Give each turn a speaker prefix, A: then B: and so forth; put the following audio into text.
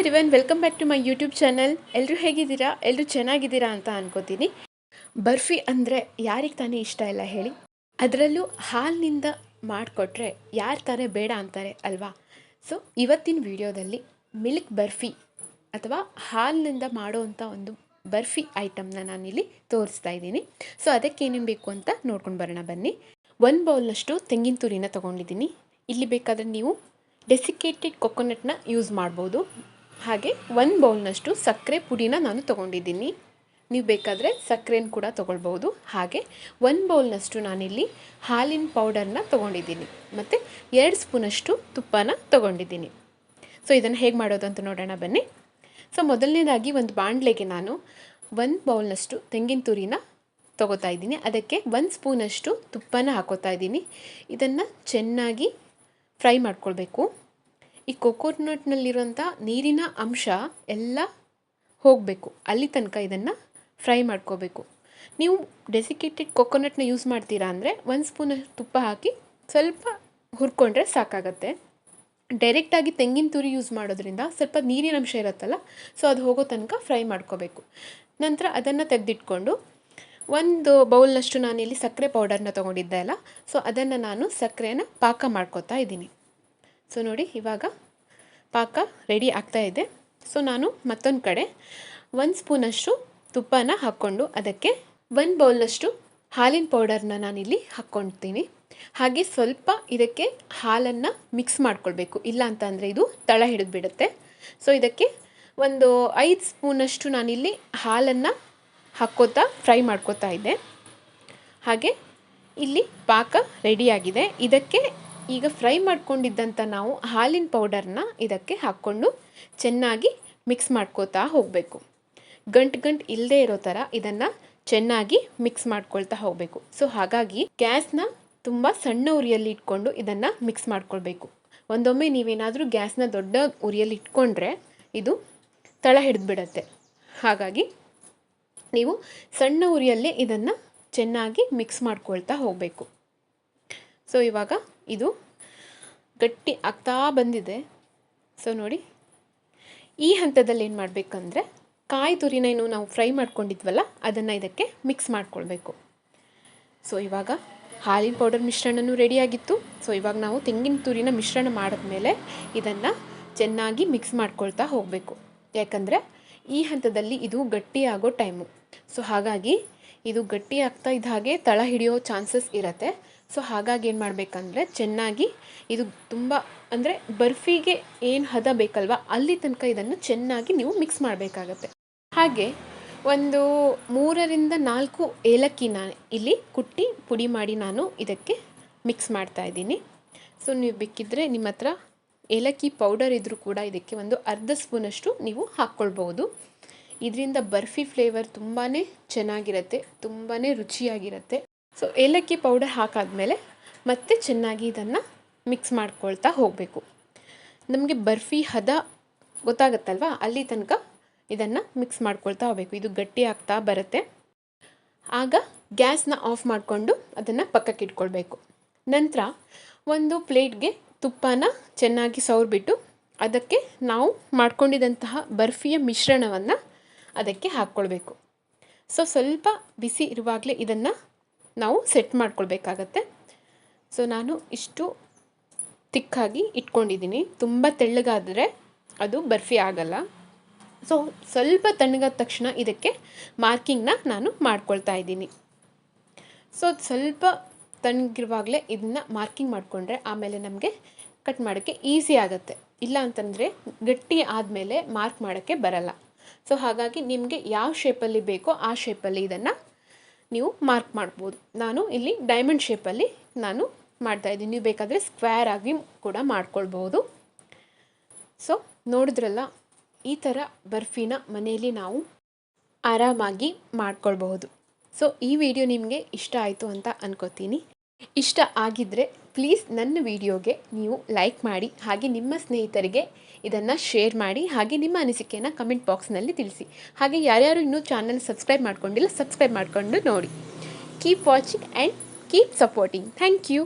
A: Hi ರಿವನ್ welcome back to my YouTube channel ಎಲ್ಲರೂ ಹೇಗಿದ್ದೀರಾ? ಎಲ್ಲರೂ ಚೆನ್ನಾಗಿದ್ದೀರಾ ಅಂತ ಅನ್ಕೋತೀನಿ. ಬರ್ಫಿ ಅಂದರೆ ಯಾರಿಗೆ ತಾನೇ ಇಷ್ಟ ಇಲ್ಲ ಹೇಳಿ. ಅದರಲ್ಲೂ ಹಾಲಿನಿಂದ ಮಾಡಿಕೊಟ್ರೆ ಯಾರು ತಾನೇ ಬೇಡ ಅಂತಾರೆ ಅಲ್ವಾ? ಸೊ ಇವತ್ತಿನ ವಿಡಿಯೋದಲ್ಲಿ ಮಿಲ್ಕ್ ಬರ್ಫಿ ಅಥವಾ ಹಾಲಿನಿಂದ ಮಾಡೋವಂಥ ಒಂದು ಬರ್ಫಿ ಐಟಮ್ನ ನಾನಿಲ್ಲಿ ತೋರಿಸ್ತಾ ಇದ್ದೀನಿ. ಸೊ ಅದಕ್ಕೆ ಏನೇನು ಬೇಕು ಅಂತ ನೋಡ್ಕೊಂಡು ಬರೋಣ ಬನ್ನಿ. ಒಂದು ಬೌಲ್ನಷ್ಟು ತೆಂಗಿನ ತುರಿನ ತೊಗೊಂಡಿದ್ದೀನಿ. ಇಲ್ಲಿ ಬೇಕಾದರೆ ನೀವು ಡೆಸಿಕೇಟೆಡ್ ಕೊಕೊನಟ್ನ ಯೂಸ್ ಮಾಡ್ಬೋದು. ಹಾಗೆ ಒಂದು ಬೌಲ್ನಷ್ಟು ಸಕ್ಕರೆ ಪುಡಿನ ನಾನು ತೊಗೊಂಡಿದ್ದೀನಿ. ನೀವು ಬೇಕಾದರೆ ಸಕ್ಕರೆನ ಕೂಡ ತೊಗೊಳ್ಬೋದು ಹಾಗೆ ಒಂದು ಬೌಲ್ನಷ್ಟು ನಾನಿಲ್ಲಿ ಹಾಲಿನ ಪೌಡರ್ನ ತೊಗೊಂಡಿದ್ದೀನಿ. ಮತ್ತು ಎರಡು ಸ್ಪೂನಷ್ಟು ತುಪ್ಪನ ತೊಗೊಂಡಿದ್ದೀನಿ. ಸೊ ಇದನ್ನು ಹೇಗೆ ಮಾಡೋದು ಅಂತ ನೋಡೋಣ ಬನ್ನಿ. ಸೊ ಮೊದಲನೇದಾಗಿ ಒಂದು ಬಾಣಲೆಗೆ ನಾನು ಒಂದು ಬೌಲ್ನಷ್ಟು ತೆಂಗಿನ ತುರಿನ ತೊಗೋತಾ ಇದ್ದೀನಿ. ಅದಕ್ಕೆ ಒಂದು ಸ್ಪೂನಷ್ಟು ತುಪ್ಪನ ಹಾಕೋತಾ ಇದ್ದೀನಿ. ಇದನ್ನು ಚೆನ್ನಾಗಿ ಫ್ರೈ ಮಾಡ್ಕೊಳ್ಬೇಕು. ಈ ಕೊಕೊನಟ್ನಲ್ಲಿರೋಂಥ ನೀರಿನ ಅಂಶ ಎಲ್ಲ ಹೋಗಬೇಕು. ಅಲ್ಲಿ ತನಕ ಇದನ್ನು ಫ್ರೈ ಮಾಡ್ಕೋಬೇಕು. ನೀವು ಡೆಸಿಕೇಟೆಡ್ ಕೊಕೊನಟ್ನ ಯೂಸ್ ಮಾಡ್ತೀರಾ ಅಂದರೆ ಒಂದು ಸ್ಪೂನ್ ತುಪ್ಪ ಹಾಕಿ ಸ್ವಲ್ಪ ಹುರ್ಕೊಂಡ್ರೆ ಸಾಕಾಗತ್ತೆ. ಡೈರೆಕ್ಟಾಗಿ ತೆಂಗಿನ ತುರಿ ಯೂಸ್ ಮಾಡೋದ್ರಿಂದ ಸ್ವಲ್ಪ ನೀರಿನ ಅಂಶ ಇರುತ್ತಲ್ಲ ಸೊ ಅದು ಹೋಗೋ ತನಕ ಫ್ರೈ ಮಾಡ್ಕೋಬೇಕು. ನಂತರ ಅದನ್ನು ತೆಗೆದಿಟ್ಕೊಂಡು ಒಂದು ಬೌಲ್ನಷ್ಟು ನಾನಿಲ್ಲಿ ಸಕ್ಕರೆ ಪೌಡರ್ನ ತೊಗೊಂಡಿದ್ದೆ ಅಲ್ಲ ಸೊ ಅದನ್ನು ನಾನು ಸಕ್ಕರೆನ ಪಾಕ ಮಾಡ್ಕೋತಾ ಇದ್ದೀನಿ. ಸೊ ನೋಡಿ, ಇವಾಗ ಪಾಕ ರೆಡಿ ಆಗ್ತಾ ಇದೆ. ಸೊ ನಾನು ಮತ್ತೊಂದು ಕಡೆ ಒಂದು ಸ್ಪೂನಷ್ಟು ತುಪ್ಪನ ಹಾಕ್ಕೊಂಡು ಅದಕ್ಕೆ ಒಂದು ಬೌಲ್ನಷ್ಟು ಹಾಲಿನ ಪೌಡರ್ನ ನಾನಿಲ್ಲಿ ಹಾಕ್ಕೊಳ್ತೀನಿ. ಹಾಗೆ ಸ್ವಲ್ಪ ಇದಕ್ಕೆ ಹಾಲನ್ನು ಮಿಕ್ಸ್ ಮಾಡ್ಕೊಳ್ಬೇಕು. ಇಲ್ಲ ಅಂತ ಇದು ತಳ ಹಿಡಿದು ಬಿಡುತ್ತೆ ಸೊ ಇದಕ್ಕೆ ಒಂದು ಐದು ಸ್ಪೂನಷ್ಟು ನಾನಿಲ್ಲಿ ಹಾಲನ್ನು ಹಾಕ್ಕೋತಾ ಫ್ರೈ ಮಾಡ್ಕೋತಾ ಇದ್ದೆ. ಹಾಗೆ ಇಲ್ಲಿ ಪಾಕ ರೆಡಿಯಾಗಿದೆ ಇದಕ್ಕೆ ಈಗ ಫ್ರೈ ಮಾಡ್ಕೊಂಡಿದ್ದಂಥ ನಾವು ಹಾಲಿನ ಪೌಡರ್ನ ಇದಕ್ಕೆ ಹಾಕ್ಕೊಂಡು ಚೆನ್ನಾಗಿ ಮಿಕ್ಸ್ ಮಾಡ್ಕೋತಾ ಹೋಗಬೇಕು. ಗಂಟು ಗಂಟು ಇಲ್ಲದೆ ಇರೋ ಥರ ಇದನ್ನು ಚೆನ್ನಾಗಿ ಮಿಕ್ಸ್ ಮಾಡ್ಕೊಳ್ತಾ ಹೋಗಬೇಕು. ಸೊ ಹಾಗಾಗಿ ಗ್ಯಾಸ್ನ ತುಂಬ ಸಣ್ಣ ಉರಿಯಲ್ಲಿ ಇಟ್ಕೊಂಡು ಇದನ್ನು ಮಿಕ್ಸ್ ಮಾಡ್ಕೊಳ್ಬೇಕು. ಒಂದೊಮ್ಮೆ ನೀವೇನಾದರೂ ಗ್ಯಾಸ್ನ ದೊಡ್ಡ ಉರಿಯಲ್ಲಿ ಇಟ್ಕೊಂಡ್ರೆ ಇದು ತಳ ಹಿಡಿದ್ಬಿಡತ್ತೆ. ಹಾಗಾಗಿ ನೀವು ಸಣ್ಣ ಉರಿಯಲ್ಲೇ ಇದನ್ನು ಚೆನ್ನಾಗಿ ಮಿಕ್ಸ್ ಮಾಡ್ಕೊಳ್ತಾ ಹೋಗಬೇಕು. ಸೊ ಇವಾಗ ಇದು ಗಟ್ಟಿ ಆಗ್ತಾ ಬಂದಿದೆ. ಸೊ ನೋಡಿ, ಈ ಹಂತದಲ್ಲಿ ಏನು ಮಾಡಬೇಕಂದ್ರೆ ಕಾಯಿ ತುರಿನ ಏನು ನಾವು ಫ್ರೈ ಮಾಡ್ಕೊಂಡಿದ್ವಲ್ಲ, ಅದನ್ನು ಇದಕ್ಕೆ ಮಿಕ್ಸ್ ಮಾಡ್ಕೊಳ್ಬೇಕು. ಸೊ ಇವಾಗ ಹಾಲಿನ ಪೌಡರ್ ಮಿಶ್ರಣನೂ ರೆಡಿಯಾಗಿತ್ತು ಸೊ ಇವಾಗ ನಾವು ತೆಂಗಿನ ತುರಿನ ಮಿಶ್ರಣ ಮಾಡಿದ್ಮೇಲೆ ಇದನ್ನು ಚೆನ್ನಾಗಿ ಮಿಕ್ಸ್ ಮಾಡ್ಕೊಳ್ತಾ ಹೋಗಬೇಕು. ಯಾಕಂದರೆ ಈ ಹಂತದಲ್ಲಿ ಇದು ಗಟ್ಟಿಯಾಗೋ ಟೈಮು ಸೊ ಹಾಗಾಗಿ ಇದು ಗಟ್ಟಿ ಆಗ್ತಾ ಇದ್ದ ಹಾಗೆ ತಳ ಹಿಡಿಯೋ ಚಾನ್ಸಸ್ ಇರುತ್ತೆ. ಸೊ ಹಾಗಾಗಿ ಏನು ಮಾಡಬೇಕಂದ್ರೆ ಚೆನ್ನಾಗಿ ಇದು ತುಂಬ ಅಂದರೆ ಬರ್ಫಿಗೆ ಏನು ಹದ ಬೇಕಲ್ವ ಅಲ್ಲಿ ತನಕ ಇದನ್ನು ಚೆನ್ನಾಗಿ ನೀವು ಮಿಕ್ಸ್ ಮಾಡಬೇಕಾಗತ್ತೆ. ಹಾಗೆ ಒಂದು ಮೂರರಿಂದ ನಾಲ್ಕು ಏಲಕ್ಕಿನ ಇಲ್ಲಿ ಕುಟ್ಟಿ ಪುಡಿ ಮಾಡಿ ನಾನು ಇದಕ್ಕೆ ಮಿಕ್ಸ್ ಮಾಡ್ತಾ ಇದ್ದೀನಿ. ಸೊ ನೀವು ಬೇಕಿದ್ದರೆ ನಿಮ್ಮ ಹತ್ರ ಏಲಕ್ಕಿ ಪೌಡರ್ ಇದ್ದರೂ ಕೂಡ ಇದಕ್ಕೆ ಒಂದು ಅರ್ಧ ಸ್ಪೂನಷ್ಟು ನೀವು ಹಾಕ್ಕೊಳ್ಬೋದು ಇದರಿಂದ ಬರ್ಫಿ ಫ್ಲೇವರ್ ತುಂಬಾ ಚೆನ್ನಾಗಿರುತ್ತೆ ತುಂಬಾ ರುಚಿಯಾಗಿರುತ್ತೆ. ಸೊ ಏಲಕ್ಕಿ ಪೌಡರ್ ಹಾಕಾದ್ಮೇಲೆ ಮತ್ತೆ ಚೆನ್ನಾಗಿ ಇದನ್ನು ಮಿಕ್ಸ್ ಮಾಡ್ಕೊಳ್ತಾ ಹೋಗಬೇಕು. ನಮಗೆ ಬರ್ಫಿ ಹದ ಗೊತ್ತಾಗತ್ತಲ್ವ? ಅಲ್ಲಿ ತನಕ ಇದನ್ನು ಮಿಕ್ಸ್ ಮಾಡ್ಕೊಳ್ತಾ ಹೋಗಬೇಕು. ಇದು ಗಟ್ಟಿ ಆಗ್ತಾ ಬರುತ್ತೆ. ಆಗ ಗ್ಯಾಸ್ನ ಆಫ್ ಮಾಡಿಕೊಂಡು ಅದನ್ನು ಪಕ್ಕಕ್ಕೆ ಇಟ್ಕೊಳ್ಬೇಕು. ನಂತರ ಒಂದು ಪ್ಲೇಟ್ಗೆ ತುಪ್ಪನ ಚೆನ್ನಾಗಿ ಸವರ್ಬಿಟ್ಟು ಅದಕ್ಕೆ ನಾವು ಮಾಡ್ಕೊಂಡಿದ್ದಂತಹ ಬರ್ಫಿಯ ಮಿಶ್ರಣವನ್ನು ಅದಕ್ಕೆ ಹಾಕ್ಕೊಳ್ಬೇಕು. ಸೊ ಸ್ವಲ್ಪ ಬಿಸಿ ಇರುವಾಗಲೇ ಇದನ್ನು ನಾವು ಸೆಟ್ ಮಾಡ್ಕೊಳ್ಬೇಕಾಗತ್ತೆ. ಸೊ ನಾನು ಇಷ್ಟು ತಿಕ್ಕಾಗಿ ಇಟ್ಕೊಂಡಿದ್ದೀನಿ. ತುಂಬ ತೆಳ್ಳಗಾದರೆ ಅದು ಬರ್ಫಿ ಆಗಲ್ಲ. ಸೊ ಸ್ವಲ್ಪ ತಣ್ಣಗಾದ ತಕ್ಷಣ ಇದಕ್ಕೆ ಮಾರ್ಕಿಂಗ್ನ ನಾನು ಮಾಡ್ಕೊಳ್ತಾ ಇದ್ದೀನಿ. ಸೊ ಸ್ವಲ್ಪ ತಣ್ಣಗಿರುವಾಗಲೇ ಇದನ್ನು ಮಾರ್ಕಿಂಗ್ ಮಾಡಿಕೊಂಡ್ರೆ ಆಮೇಲೆ ನಮಗೆ ಕಟ್ ಮಾಡೋಕ್ಕೆ ಈಸಿ ಆಗುತ್ತೆ. ಇಲ್ಲ ಅಂತಂದರೆ ಗಟ್ಟಿ ಆದಮೇಲೆ ಮಾರ್ಕ್ ಮಾಡೋಕ್ಕೆ ಬರಲ್ಲ. ಸೊ ಹಾಗಾಗಿ ನಿಮಗೆ ಯಾವ ಶೇಪಲ್ಲಿ ಬೇಕೋ ಆ ಶೇಪಲ್ಲಿ ಇದನ್ನು ನೀವು ಮಾರ್ಕ್ ಮಾಡ್ಬೋದು. ನಾನು ಇಲ್ಲಿ ಡೈಮಂಡ್ ಶೇಪಲ್ಲಿ ನಾನು ಮಾಡ್ತಾ ಇದ್ದೀನಿ. ನೀವು ಬೇಕಾದರೆ ಸ್ಕ್ವೇರ್ ಆಗಿ ಕೂಡ ಮಾಡ್ಕೊಳ್ಬೋದು ಸೊ ನೋಡಿದ್ರಲ್ಲ, ಈ ಥರ ಬರ್ಫಿನ ಮನೆಯಲ್ಲಿ ನಾವು ಆರಾಮಾಗಿ ಮಾಡ್ಕೊಳ್ಬಹುದು. ಸೊ ಈ ವಿಡಿಯೋ ನಿಮಗೆ ಇಷ್ಟ ಆಯಿತು ಅಂತ ಅನ್ಕೋತೀನಿ. ಇಷ್ಟ ಆಗಿದ್ದರೆ ಪ್ಲೀಸ್ ನನ್ನ ವಿಡಿಯೋಗೆ ನೀವು ಲೈಕ್ ಮಾಡಿ, ಹಾಗೆ ನಿಮ್ಮ ಸ್ನೇಹಿತರಿಗೆ ಇದನ್ನು ಶೇರ್ ಮಾಡಿ, ಹಾಗೆ ನಿಮ್ಮ ಅನಿಸಿಕೆಯನ್ನು ಕಮೆಂಟ್ ಬಾಕ್ಸ್ನಲ್ಲಿ ತಿಳಿಸಿ. ಹಾಗೆ ಯಾರ್ಯಾರು ಇನ್ನೂ ಚಾನಲ್ ಸಬ್ಸ್ಕ್ರೈಬ್ ಮಾಡ್ಕೊಂಡಿಲ್ಲ ಸಬ್ಸ್ಕ್ರೈಬ್ ಮಾಡಿಕೊಂಡು ನೋಡಿ. Keep watching and keep supporting thank you